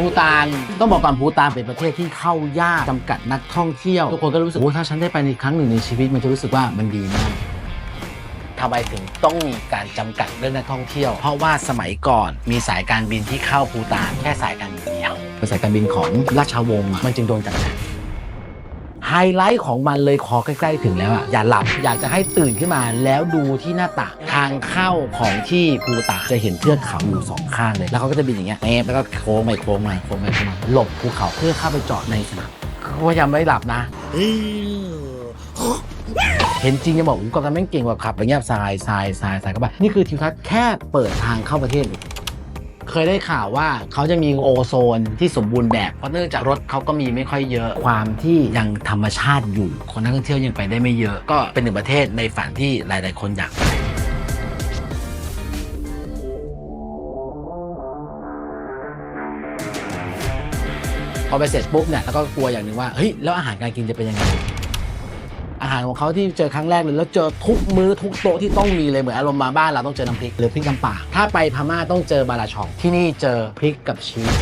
ภูตาน ต้องบอกก่อนภูตานเป็นประเทศที่เข้ายากจำกัดนักท่องเที่ยว ทุกคนก็รู้สึกว่าถ้าฉันได้ไปในครั้งหนึ่งในชีวิตมันจะรู้สึกว่ามันดีมากทำไมถึงต้องมีการจำกัดเรื่องนักท่องเที่ยว เพราะว่าสมัยก่อนมีสายการบินที่เข้าภูตานแค่สายการบินเดียวเป็นสายการบินของราชวงศ์อะมันจึงโดนจำกัด ไฮไลท์ของมันเลยขอใกล้ๆถึงแล้วอะอย่าหลับอยากจะให้ตื่นขึ้นมาแล้วดูที่หน้าต่างทางเข้าของที่ภูตานจะเห็นเทือกเขาอยู่สองข้างเลย แล้วเขาก็จะบินอย่างเงี้ยแอบแล้วก็โค้งไปโค้งมาโค้งไปโค้งมาหลบภูเขาเพื่อเข้าไปจอดในสนามเขาพยายามไม่หลับนะเห็นจริงจะบอกอุ้กำลังแม่งเก่งกว่าขับอย่างเงี้ยทรายทรายทรายทรายเข้าไปนี่คือทิวทัศน์แค่เปิดทางเข้าประเทศ เคยได้ข่าวว่าเขาจะมีโอโซนที่สมบูรณ์แบบเพราะเนื่องจากรถเขาก็มีไม่ค่อยเยอะความที่ยังธรรมชาติอยู่ คนนักท่องเที่ยวยังไปได้ไม่เยอะ ก็เป็นหนึ่งประเทศในฝันที่หลาย ๆ คนอยากไปพอไปเสร็จปุ๊บเนี่ยแล้วก็กลัวอย่างหนึ่งว่าเฮ้ยแล้วอาหารการกินจะเป็นยังไง อาหารของเขาที่เจอครั้งแรกเลยแล้วเจอทุกมื้อทุกโต๊ะที่ต้องมีเลยเหมือนอารมณ์มาบ้านเราต้องเจอน้ำพริกหรือพริกกำปลาถ้าไปพม่าต้องเจอบาราชองที่นี่เจอพริกกับชีส